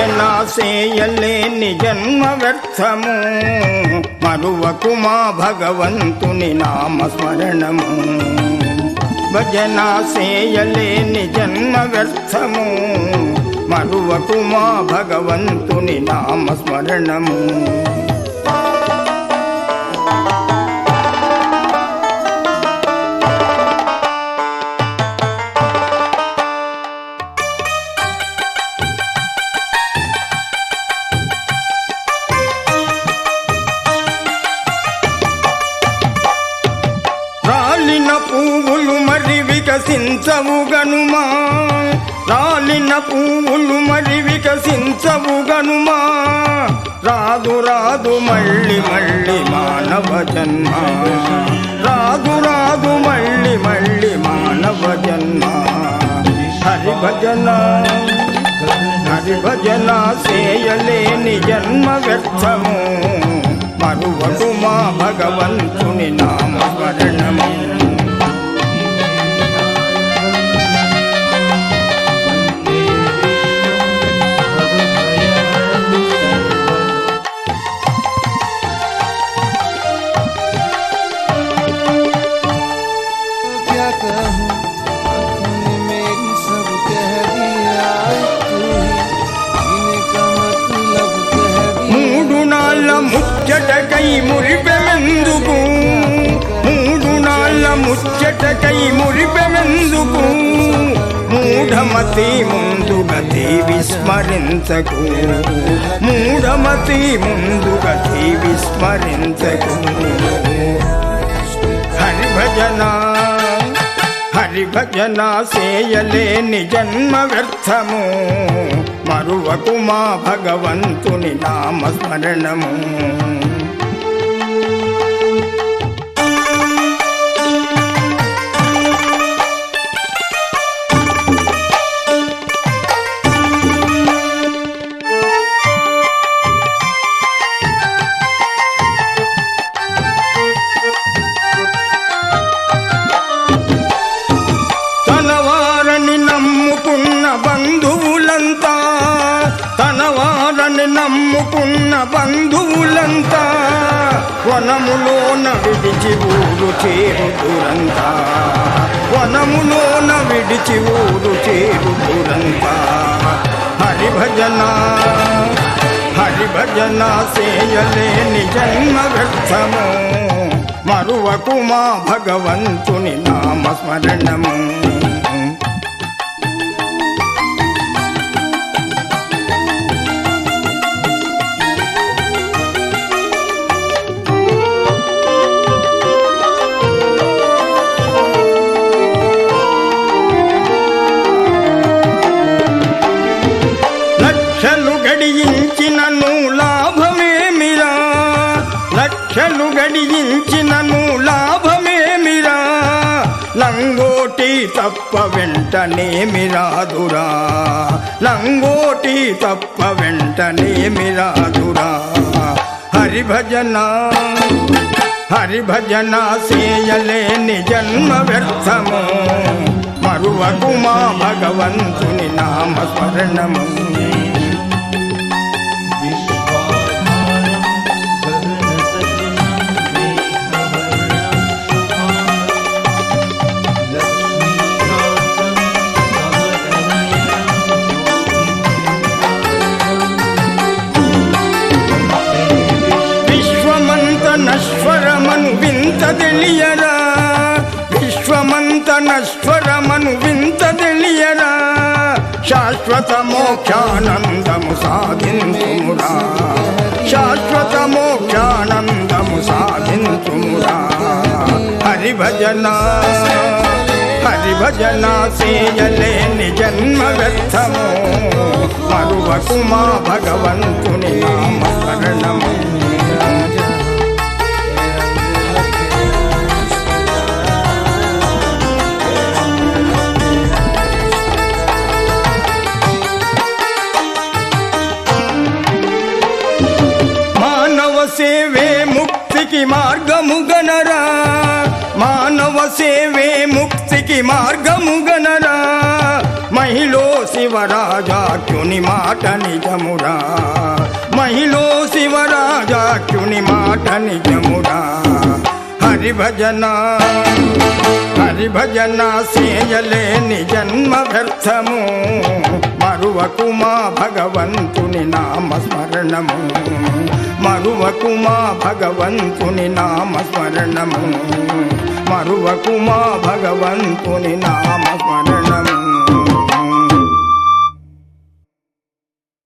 భజన సేయలేని జన్మ వ్యర్థము. మరువకు మా భగవంతుని నామ స్మరణము భజన సేయలేని జన్మ వ్యర్థము. మరువకు మా భగవంతుని నామ స్మరణము రాలిన పువ్వులు మరి వికసించవు గనుమా రాలిన పువ్వులు మరి వికసించవు గనుమా రాదు రాదు మళ్ళీ మళ్ళీ మానవ జన్మ. రాదు రాదు మళ్ళీ మళ్ళీ మానవ జన్మ. హరి భజన హరి భజన సేయలేని జన్మ వ్యర్థము. మరువకు మా భగవంతుని నామ ముచ్చటకై మురిపెమెందుకు? మూడు నాళ్ళ ముచ్చటకై మురిపెమెందుకు? మూఢమతి ముందు గతి విస్మరించకు మూఢమతి ముందు గతి విస్మరించకు హరిభజనా భజన హరి భజన సేయలేని జన్మ వ్యర్థము. మరువకు మా భగవంతుని నామస్మరణము. బంధువులంతా వనములోన విడిచి ఊరు చేరు చేరుతురంతా వనములోన విడిచి ఊరు చేరుతురంతా హరి భజన హరిభజన భజన సేయలేని జన్మ వ్యర్థము. మరువకు భగవంతుని నామస్మరణము. లక్షలు గడియించినను లాభమేమిరా లంగోటి తప్ప వెంటనేమి రాదురా లంగోటి తప్ప వెంటనేమి రాదురా హరిభజన హరి సేయలేని జన్మ వ్యర్థము. మరువకు మా భగవంతుని నామస్మరణము. శాశ్వత మోక్షానందము సాధించుమురా. శాశ్వత మోక్షానందము సాధించుమురా. హరి భజన హరి భజన చేయలేని జన్మ వ్యర్థము మరువకుమా భగవంతుని నామ సేవే ముక్తికి మార్గము గనరా. మానవ సేవే ముక్తికి మార్గము గనరా. మహిళ శివరాజాక్యుని మాట నిజమురా. మహిళో శివరాజాక్యుని మాట నిజమురా. హరిభజన హరిభజన సేయలేని జన్మ వ్యర్థము. మరువకుమా భగవంతుని నామస్మరణము. మరువకుమా భగవంతుని నామస్మరణము. మరువకుమా భగవంతుని నామస్మరణ